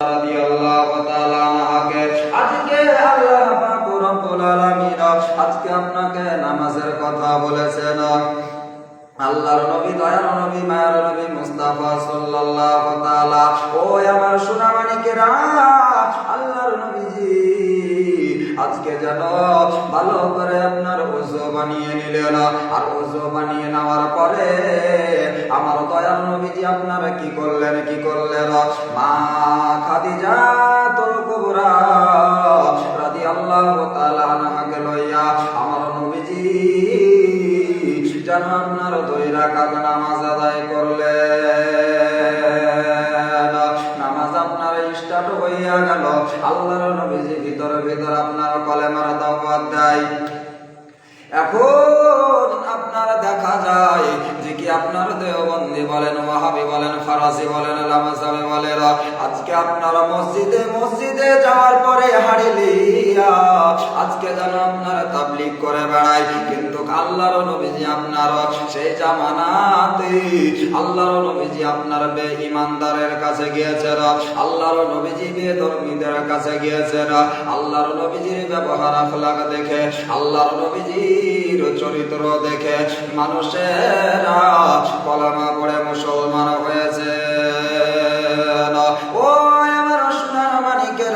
আজকে আল্লাহ আপনাকে নামাজের কথা বলেছেন। আল্লাহর নবী দয়ার নবী, মায়ের নবী মুস্তাফা সাল্লাল্লাহু তাআলা ও আমার সোনামানিকেরা আজকে যেন ভালো করে আপনার ওযু বানিয়ে নিলেন আর ওযু বানিয়ে নেওয়ার পরে আমার দয়ার নবীজি আপনারা কি করলেন কি করলেন? মা খাদিজা তুল কুবরা রাদিয়াল্লাহু তাআলা আনহাকে লইয়া আমার নবীজি যেন আপনার দুই রাকাত নামাজ আজকে আপনারা মসজিদে মসজিদে যাওয়ার পরে হারিলিয়া আজকে যেন আপনারা করে বেড়ায় কিন্তু আল্লাহর নবীজি আপনার সেই জামানাতে, আল্লাহর নবীজি আপনার বে ইমানদারের কাছে গিয়েছেন, আল্লাহর নবীজি বে ধর্মীদের কাছে গিয়েছেন, আল্লাহর নবীজির ব্যবহার আখলাক দেখে, আল্লাহর নবীজির চরিত্র দেখে মানুষেরা কলমা পড়ে মুসলমান হয়েছে।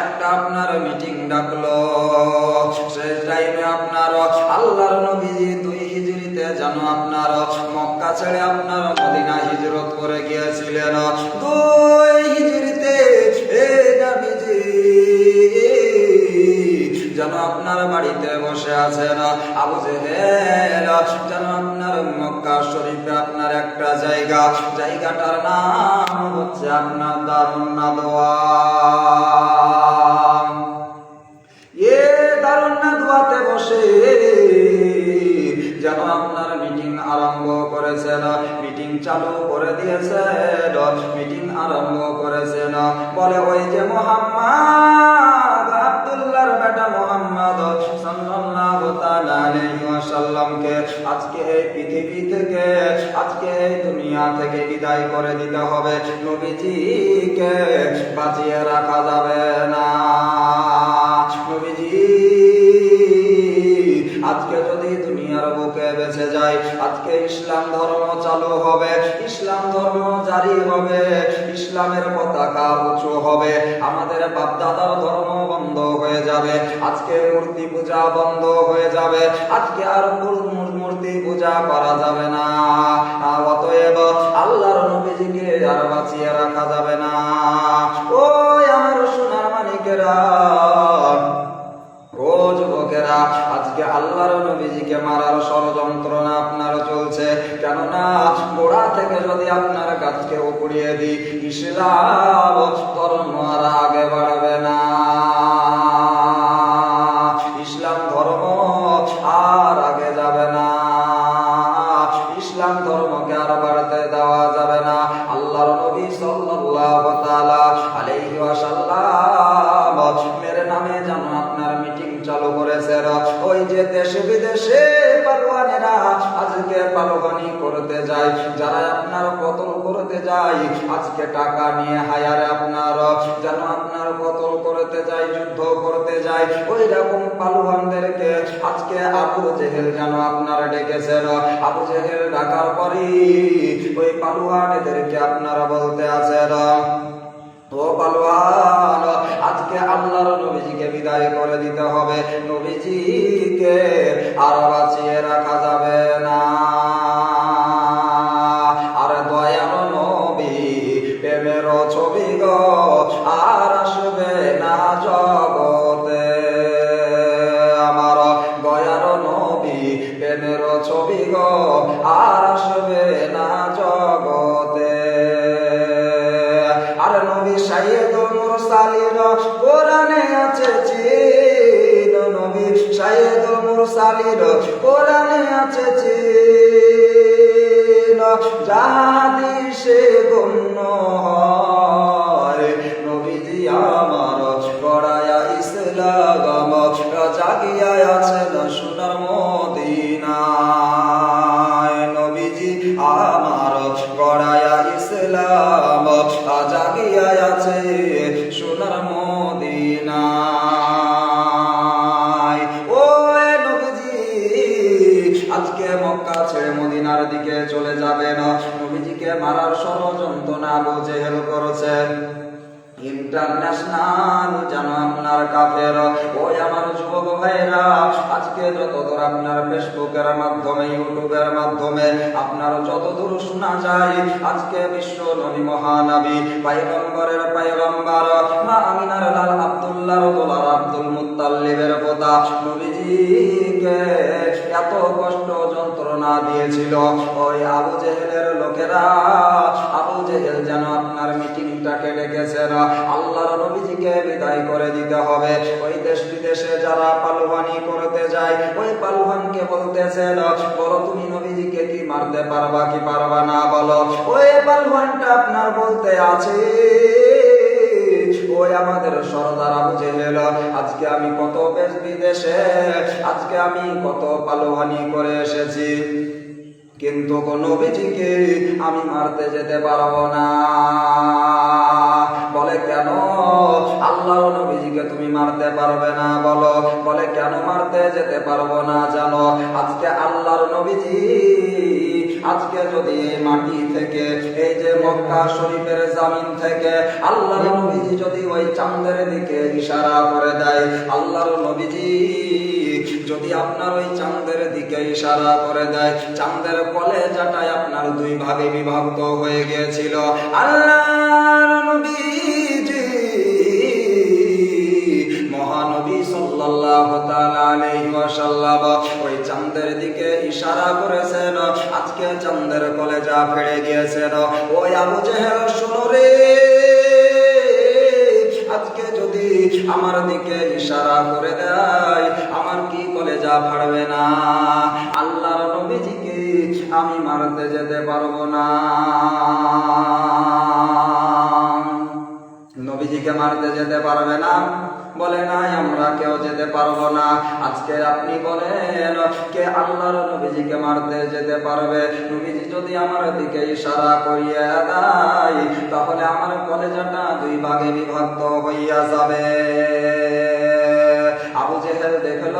একটা আপনার মিটিং ডাকলো। সেই টাইমে আপনার আল্লাহর নবীজি দুই হিজরিতে যেন আপনার মক্কা ছেড়ে আপনার মদিনা হিজরত করে গিয়েছিলেন। দুই নবীজি যেন আপনার বাড়িতে বসে আছেন। আবু জেহেল যেন আপনার মক্কা শরীফে আপনার একটা জায়গা। জায়গাটার নাম হচ্ছে আপনার দারুণ এ দারুণ বসে যেন আপনার মিটিং আরম্ভ করেছেন মিটিং চালু করে দিয়েছেন মিটিং আরম্ভ করেছেন করে দিতে হবে। আজকে মূর্তি পূজা বন্ধ হয়ে যাবে। আজকে আর মূর- মূর- মূর্তি পূজা করা যাবে না। অতএব আল্লাহর নবীজিকে আর বাঁচিয়ে রাখা যাবে না। ওই আমার সোনার মানিকেরা ও যুবকেরা, আজকে আল্লাহর নবীজিকে মারার ষড়যন্ত্র না আপনার চলছে। কেননা গোড়া থেকে যদি আপনার গাছকে উপড়িয়ে দিই ইসলাম ধর্ম আর আগে বাড়বে আজকে টাকা নিয়ে হায়ারে আপনার যেন আপনার কতল করতে যায়, যুদ্ধ করতে যায় ওই রকম পালোয়ানদেরকে আজকে আবু জেহেল যেন আপনারা ডেকেছেন আবু জেহেল ডাকার পরই ওই পালোয়ানেদেরকে আপনারা বলতে আছেন ও পালোয়ান, আজকে আল্লাহর নবীজিকে বিদায় করে দিতে হবে। নবীজিকে আর বাঁচিয়ে রাখা যাবে না। মুরসালিন, কোরআনে আছে চিন নবী সাইদুল মুরসালিন, কোরআনে আছে চিন যাহাদিসে গণ্য নবীজি আমার গড়ায়া ইসলাম জাগিয়া আছেন সোনার মদিনায়। নবীজি আমার গড়ায়া ইসলাম জাগিয়া আছে হেল ইন্টারন্যাশনাল যেন আপনার কাফের ওই আমার যুবক ভাইরা আজকে যতদূর আপনার ফেসবুকের মাধ্যমে, ইউটিউবের মাধ্যমে আপনার যতদূর শোনা যায়, আজকে বিশ্ব নবী মহানবী পাইগম্বরের পাইগম্বর মা আমিনার লাল আব্দুল্লাহর দোলার আব্দুল মুত্তাল্লিবের পোতা নবীজিকে এত কষ্ট যন্ত্রণা দিয়েছিল। ওই আবু জেহেলের লোকেরা, আবু জেহেল যেন আপনার মিটিংটাকে ডেকেছেন আল্লাহর নবীজিকে বিদায় করে দিতে হবে। ওই দেশ বিদেশে যারা পালুহানি করতে যায়, ওই পালুহানকে বলতেছেন বলো তুমি নবীজিকে কি মারতে পারবা, কি পারবা না, বলো। ওই পালুহানটা আপনার বলতে আছে, ওই আমাদের সরদার আবু জেহেল, আজকে আমি কত দেশ বিদেশে, আজকে আমি কত পালোহানি করে এসেছি। কিন্তু কোন নবীজিকে আমি মারতে যেতে পারব না। মারতে পারবে না, বলো। বলে, কেন মারতে যেতে পারব না, জানো? আজকে আল্লাহর নবীজি, আজকে যদি মাটি থেকে, এই যে মক্কা শরীফের জামিন থেকে আল্লাহর নবীজি যদি ওই চাঁদের দিকে ইশারা করে দেয়, আল্লাহর নবীজি যদি আপনার ওই চাঁদের দিকে ইশারা করে দেয়, চাঁদের কলেজাটাই আপনার দুই ভাগে বিভক্ত হয়ে গিয়েছিল। আল্লাহর ইশারা করেছেন। আজকে চাঁদের কলেজা ফেড়ে গিয়েছেন। ওই আবু জেহেল, শুনো রে। আজকে যদি আমার দিকে ইশারা করে দেয়, আমার কি কলেজা ফাড়বে না? আল্লাহর নবীজিকে আমি মারতে যেতে পারব না। নবীজিকে মারতে যেতে পারবে না। বলে নাই, আমরা কেউ যেতে পারব না। আজকে আপনি বলেন, কে আল্লাহর নবীজিকে মারতে যেতে পারবে? নবীজি যদি আমার দিকে ইশারা করিয়া দেয়, তাহলে আমার কলেজাটা দুই ভাগে বিভক্ত হইয়া যাবে। আবু জেহেল দেখল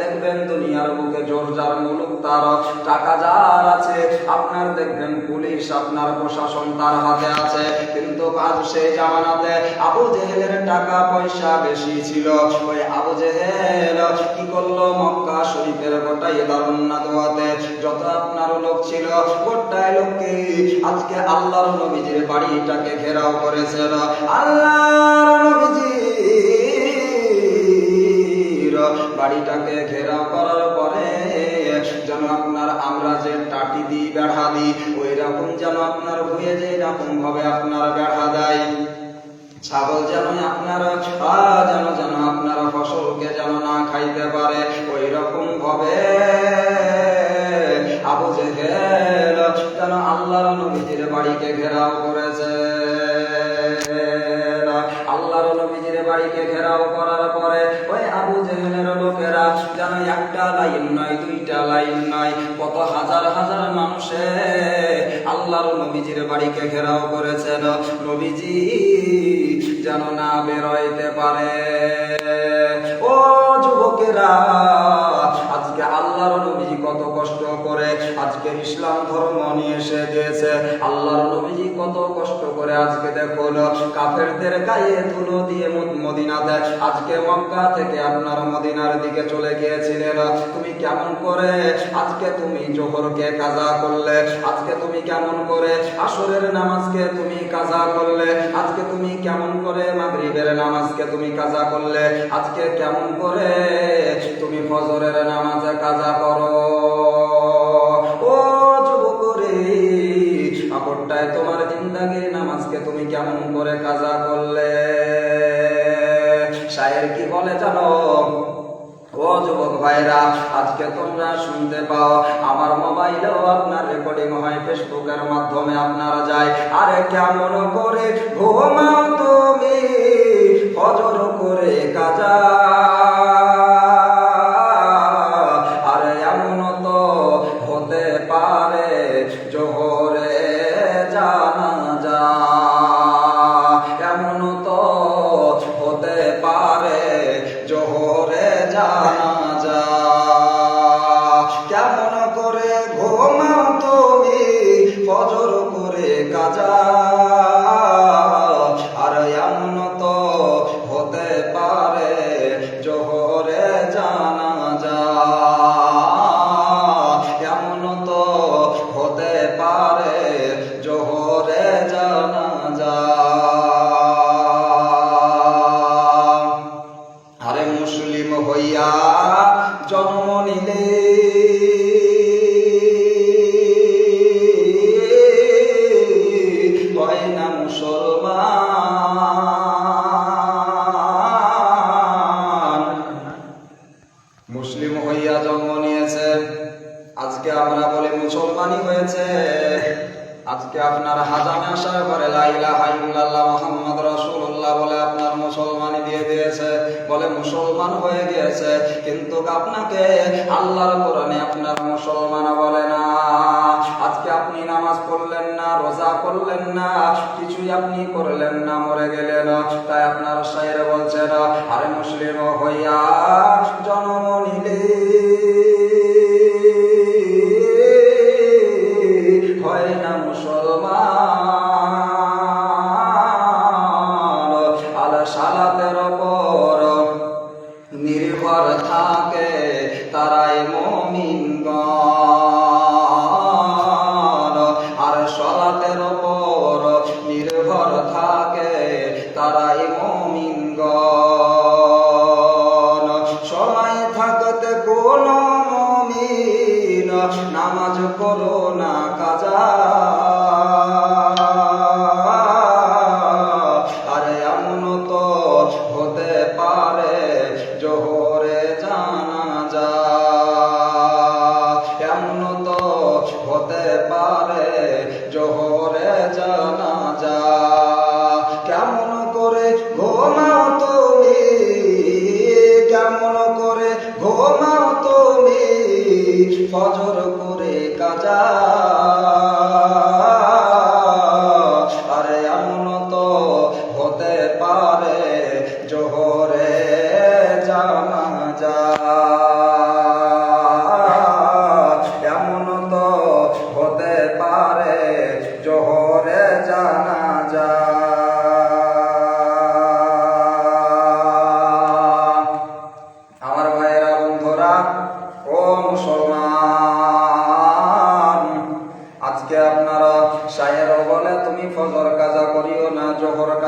দেখবেন দুনিয়ার বুকে জোর যার মুলুক, তার টাকা যার আছে, আপনার দেখবেন পুলিশ, আপনার প্রশাসন তার হাতে আছে। কিন্তু আজ সেই জামানাতে আবু জেহেলের টাকা পয়সা বেশি ছিল। ওই আবু জেহেল কি করল? মক্কা শরীফের গোটাই দারুন্না দোয়াতে যত আপনার লোক ছিল গোটাই লোককে আজকে আল্লাহর নবীজির বাড়িটাকে ঘেরাও করেছিল। আল্লাহর নবীজি বাড়িটাকে ঘেরাও করার পরে যেন আপনার আমরা যে টাটি দিই, বেড়া দিই, ওই রকম যেন আপনার হয়ে যে এরকম ভাবে আপনার বেড়া দেয়। ছাগল যেন আপনার যেন যেন আপনার ফসলকে যেন না খাইতে পারে, ওই রকম ভাবে আবু জেহেল যেন আল্লাহর নবীজির বাড়িকে ঘেরাও করেছে। আল্লাহর নবীজির বাড়িকে ঘেরাও মানুষে আল্লাহর নবীজির বাড়িকে ঘেরাও করেছেন। নবীজি যেন না বেরোইতে পারে। ও যুবকেরা, আজকে আল্লাহর নবীজি কত কষ্ট করে আজকে ইসলাম ধর্ম নিয়ে এসে দিয়েছে। আল্লাহর নবীজি কত কষ্ট করে আজকে দেখুন কাফেরদের গায়ে ধুলো দিয়ে মদ- মদিনাতে আজকে মক্কা থেকে আপনার মদিনার দিকে চলে গিয়েছিলেন। তুমি কেমন করে? আজকে তুমি জোহরকে কাজা করলে। আজকে তুমি কেমন করে আসরের নামাজকে তুমি কাজা করলে। আজকে তুমি কেমন করে মাগরিবের নামাজকে তুমি কাজা করলে। আজকে কেমন করে তুমি ফজরের নামাজে কাজা করো? কেমন করে কাজা করলে। সাহের কি বলে জানো? ও যুবক ভাইরা, আজকে তোমরা শুনতে পাও, আমার মোবাইলেও আপনার রেকর্ডিং হয় ফেসবুকের মাধ্যমে আপনারা যায়। আরে কেমন করে ঘুমাও তুমি? ফজর করে কাজা মুসলমান। মুসলিম হইয়া জন্ম নিয়েছে। আজকে আমরা বলি মুসলমানই হয়েছে। আজকে আপনার হাজামে আসার পরে মোহাম্মদ রাসূলুল্লাহ বলে আপনার মুসলমানই দিয়ে দিয়েছে। বলে মুসলমান হয়ে গিয়েছে। কিন্তু আপনাকে আল্লাহর কোরআনে আপনার মুসলমান বলে না। আপনি নামাজ পড়লেন না, রোজা করলেন না, কিছুই আপনি করলেন না, মরে গেলেন তাই আপনার সাহেব বলছেন, আরে মুসলিম হইয়া জন্ম নিলে নামাজ করো না কাজা।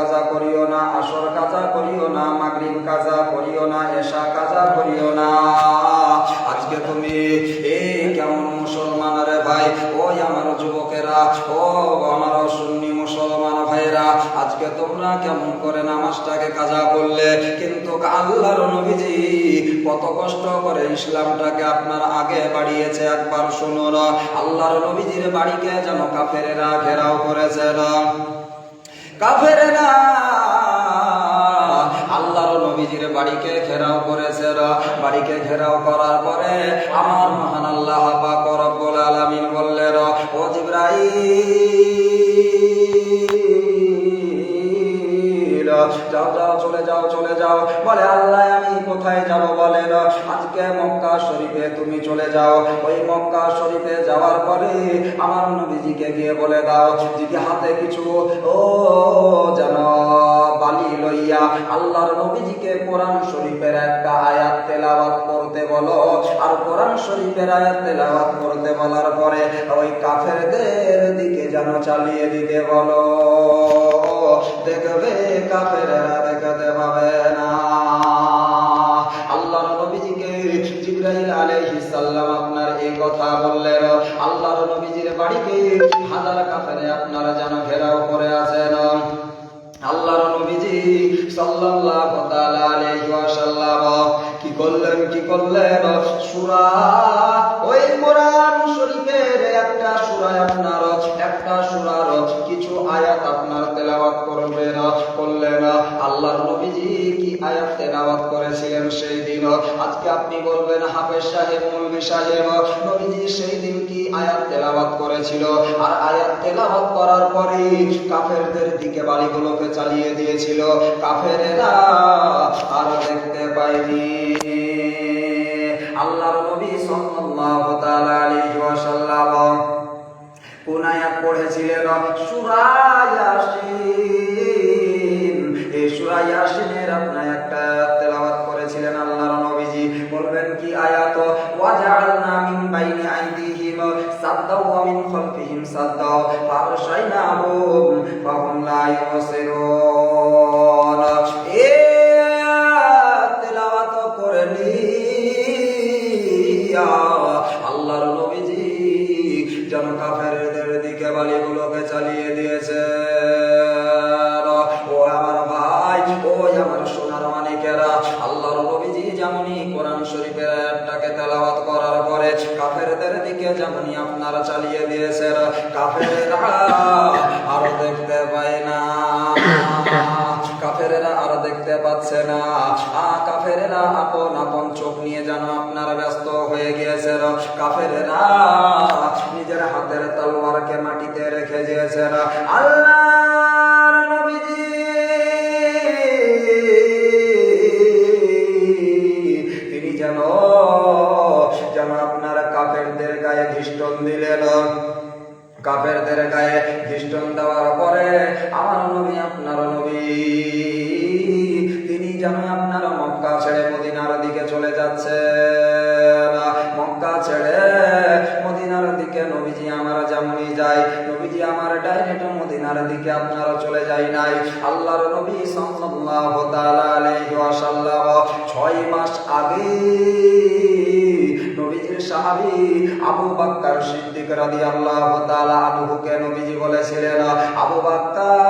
কাজা করিও না, আসর কাজা করিও না, মাগরিব কাজা করিও না, এশা কাজা করিও না। আজকে তুমি এই কেমন মুসলমান রে ভাই? ওই আমার যুবকেরা, ও আমার সুন্নি মুসলমান ভাইরা আজকে তোমরা কেমন করে নামাজটাকে কাজা করলে? কিন্তু আল্লাহর নবীজি কত কষ্ট করে ইসলামটাকে আপনার আগে বাড়িয়েছে, একবার শুনুন আল্লাহর নবীজির বাড়িকে যেন কাফেরেরা ঘেরাও করেছে না। কাফেরেরা আল্লাহর নবীজির বাড়িকে ঘেরাও করেছে বাড়িকে ঘেরাও করার পরে আমার মহান আল্লাহ পাক রব্বুল আলামিন বললেন, ও জিবরাইল যাও যাও, চলে যাও চলে যাও। বলে, আল্লাহ, আমি কোথায় যাব বলেন আজকে মক্কা শরীফে তুমি চলে যাও। ওই মক্কা শরীফে যাওয়ার পরে আমার নবীজিকে গিয়ে বলে দাও, যদি হাতে কিছু ও যেন বালি লইয়া আল্লাহর নবীজিকে কোরআন শরীফের একটা আয়াত তেলাওয়াত করতে বলো, আর কোরআন শরীফের আয়াত তেলাওয়াত করতে বলার পরে ওই কাফেরদের দিকে যেন চালিয়ে দিতে বলো। দেখবে কি করলেন কি করলেন? ওই কোরআন শরীফের একটা সূরায় আপনার, একটা সূরার কিছু আয়াত আপনার তেলাওয়াত করবেন করলেন আল্লাহর নবীজি কি আয়াত তেলাওয়াত করেছিলেন সেই দিন আজকে আপনি বলবেন, হাফেজ সাহেব মৌলভী সাহেব, নবীজি সেই দিন কি আয়াত তেলাওয়াত করেছিল? আর আয়াত তেলাওয়াত করার পরে কাফেরদের দিকে বাড়িগুলোকে চালিয়ে দিয়েছিল। কাফেরেরা আর দেখতে পাইনি আল্লাহর নবী সাল্লাল্লাহু তাআলা আলাইহি ওয়াসাল্লাম কোন আয়াত পড়েছিলেন। সূরা ইয়াসিন সূরা ইয়াসিনের আপনি একটা তেলাওয়াত করেছিলেন আল্লাহর নবীজি। বলবেন কি আয়াত? ওয়াজআলনা মিন বাইনি আইদিহিম সাদ্দাও ওয়া মিন খালফিহিম সাদ্দাও। ফারশাইনাহুম ফাহুম লা ইউসিরুন কোরআন শরীফের আয়াতটাকে তেলাওয়াত করার পরে কাফেরদের দিকে যেমন আপনারা চালিয়ে দিয়েছেন কাফেরেরা আর দেখতে পায় না। কাফেরেরা আর দেখতে পাচ্ছে না। আ, কাফেরেরা আপন আপন চোখ নিয়ে যেন আপনারা ব্যস্ত হয়ে গিয়েছেন কাফেরেরা ধিষ্টন দিলেন কাফেরদের গায়ে খ্রিস্টান দেওয়ার পরে আমার নবী, আপনার নবী, তিনি যেন আপনার মক্কা ছেড়ে মদিনার দিকে চলে যাচ্ছে মক্কা ছেড়ে মদিনার দিকে নবীজি আমার যেমনই যায়, নবীজি আমার ডাইরেক্ট মদিনার দিকে আপনারা চলে যায় নাই। আল্লাহর নবী সাল্লাল্লাহু তাআলা আলাইহি ওয়াসাল্লাম 6 মাস আগে সাহাবী আবু বাক্কার সিদ্দিক রাদিয়াল্লাহু তাআলা আনহুকে বিজি বলেছিলেন আবু বাক্কার